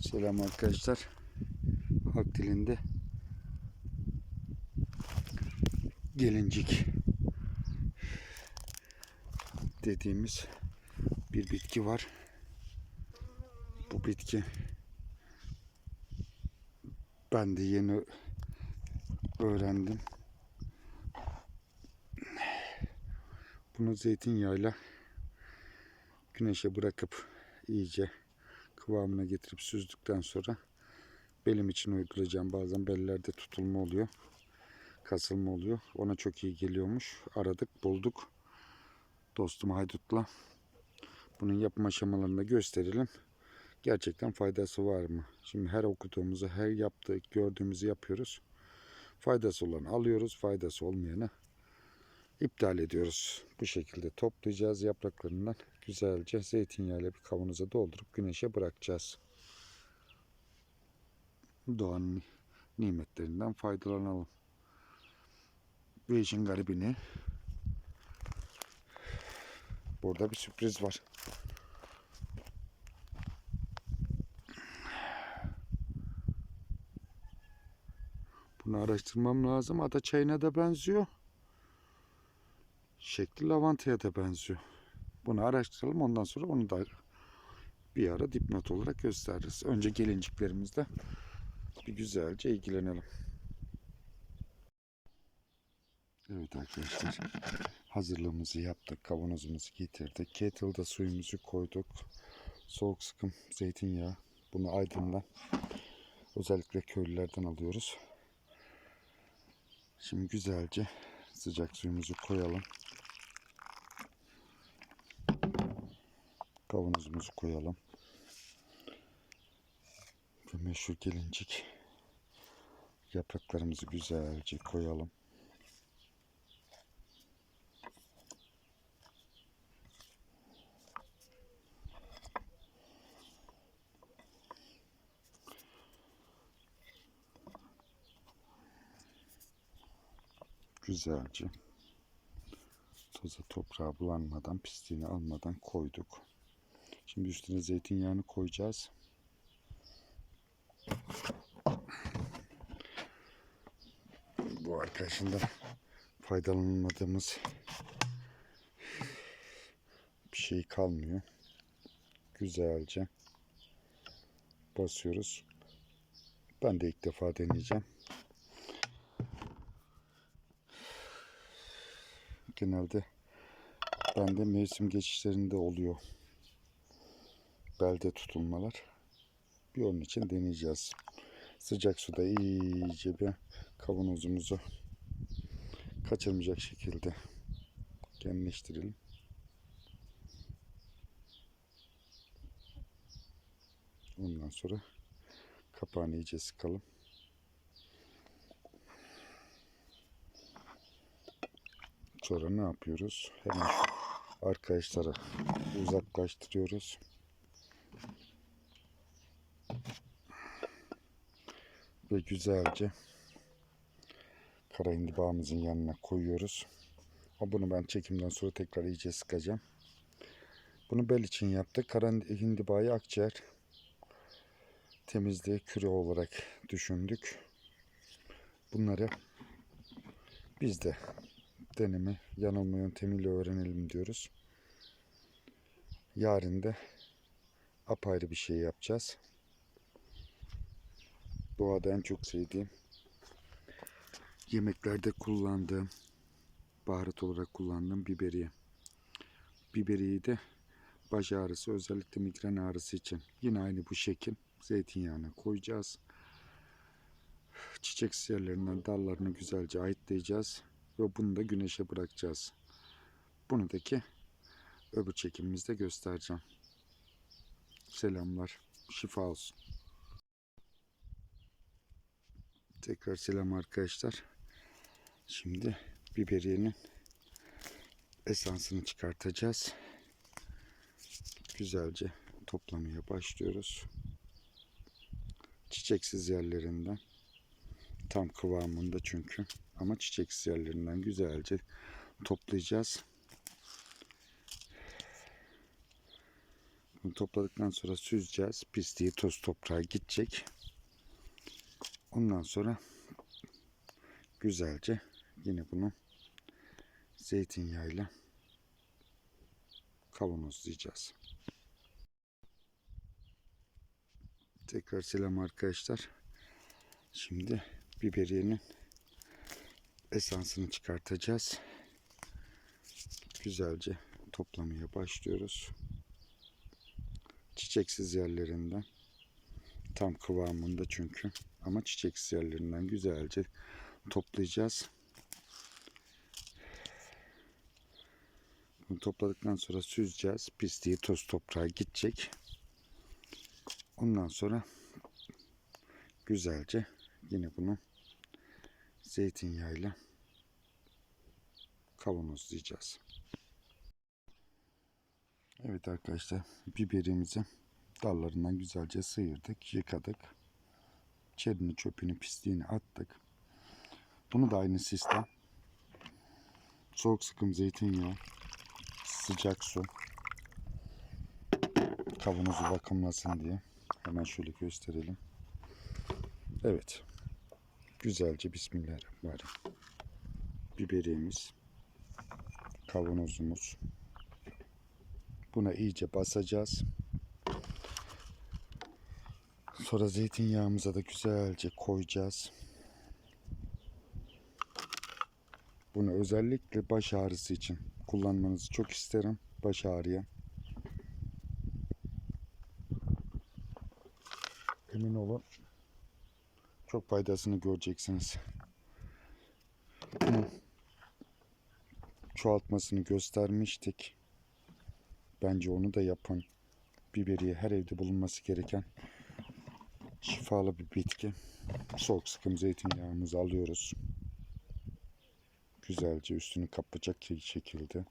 Selam arkadaşlar. Halk dilinde gelincik dediğimiz bir bitki var. Bu bitki ben de yeni öğrendim. Bunu zeytinyağıyla güneşe bırakıp iyice kıvamına getirip süzdükten sonra belim için uygulayacağım. Bazen bellerde tutulma oluyor. Kasılma oluyor. Ona çok iyi geliyormuş. Aradık, bulduk. Dostum Haydut'la bunun yapım aşamalarını da gösterelim. Gerçekten faydası var mı? Şimdi her okuduğumuzu, her yaptığı, gördüğümüzü yapıyoruz. Faydası olanı alıyoruz, faydası olmayanı iptal ediyoruz. Bu şekilde toplayacağız yapraklarından güzelce zeytinyağıyla bir kavanoza doldurup güneşe bırakacağız. Doğanın nimetlerinden faydalanalım. Ve işin garibini burada bir sürpriz var. Bunu araştırmam lazım. Ada çayına da benziyor. Şekli lavantaya da benziyor. Bunu araştıralım. Ondan sonra onu da bir ara dipnot olarak gösteririz. Önce gelinciklerimizle bir güzelce ilgilenelim. Evet arkadaşlar. Hazırlığımızı yaptık. Kavanozumuzu getirdik. Kettle'da suyumuzu koyduk. Soğuk sıkım zeytinyağı. Bunu Aydın'dan özellikle köylülerden alıyoruz. Şimdi güzelce sıcak suyumuzu koyalım. Kavanozumuzu koyalım. Ve meşhur gelincik yapraklarımızı güzelce koyalım. Güzelce toza toprağa bulanmadan, pisliğini almadan koyduk. Şimdi üstüne zeytinyağını koyacağız. Bu arkadaşında faydalanmadığımız bir şey kalmıyor. Güzelce basıyoruz. Ben de ilk defa deneyeceğim. Genelde bende mevsim geçişlerinde oluyor belde tutulmalar. Bir onun için deneyeceğiz. Sıcak suda iyice bir kavanozumuzu kaçırmayacak şekilde genleştirelim. Ondan sonra kapağını iyice sıkalım. Sonra ne yapıyoruz? Hemen arkadaşlara uzaklaştırıyoruz. Ve güzelce kara hindibağımızın yanına koyuyoruz. Ama bunu ben çekimden sonra tekrar iyice sıkacağım. Bunu bel için yaptık. Kara hindibayı akciğer temizliği küre olarak düşündük. Bunları biz de deneme yanılma yöntemiyle öğrenelim diyoruz. Yarın da apayrı bir şey yapacağız doğada en çok sevdiğim yemeklerde kullandığım baharat olarak kullandığım biberiye. Biberiyeyi de baş ağrısı özellikle migren ağrısı için yine aynı bu şekil zeytinyağına koyacağız. Çiçek yerlerinden dallarını güzelce ayıtlayacağız ve bunu da güneşe bırakacağız. Bunu da ki öbür çekimimizde göstereceğim. Selamlar. Şifa olsun. Tekrar selam arkadaşlar. Şimdi biberiyenin esansını çıkartacağız. Güzelce toplamaya başlıyoruz. Çiçeksiz yerlerinden tam kıvamında çünkü ama çiçeksiz yerlerinden güzelce toplayacağız. Bunu topladıktan sonra süzeceğiz. Pisliği toz toprağa gidecek. Ondan sonra güzelce yine bunu zeytinyağıyla kavanozlayacağız. Tekrar selam arkadaşlar. Şimdi biberiyenin esansını çıkartacağız. Güzelce toplamaya başlıyoruz. Çiçeksiz yerlerinden tam kıvamında çünkü ama çiçeksiz yerlerinden güzelce toplayacağız. Bunu topladıktan sonra süzeceğiz. Pisliği toz toprağa gidecek. Ondan sonra güzelce yine bunu zeytinyağıyla kavanozlayacağız. Evet arkadaşlar biberimizi dallarından güzelce sıyırdık, yıkadık. Çerini, çöpünü, pisliğini attık. Bunu da aynı sistem. Soğuk sıkım zeytinyağı, sıcak su. Kavanozu vakumlasın diye. Hemen şöyle gösterelim. Evet. Güzelce Bismillahirrahmanirrahim. Biberimiz, kavanozumuz. Buna iyice basacağız. Sonra zeytinyağımıza da güzelce koyacağız. Bunu özellikle baş ağrısı için kullanmanızı çok isterim. Baş ağrıya. Emin olun çok faydasını göreceksiniz. Bunun çoğaltmasını göstermiştik. Bence onu da yapın. Biberiye her evde bulunması gereken şifalı bir bitki. Soğuk sıkım zeytinyağımızı alıyoruz. Güzelce üstünü kapacak şekilde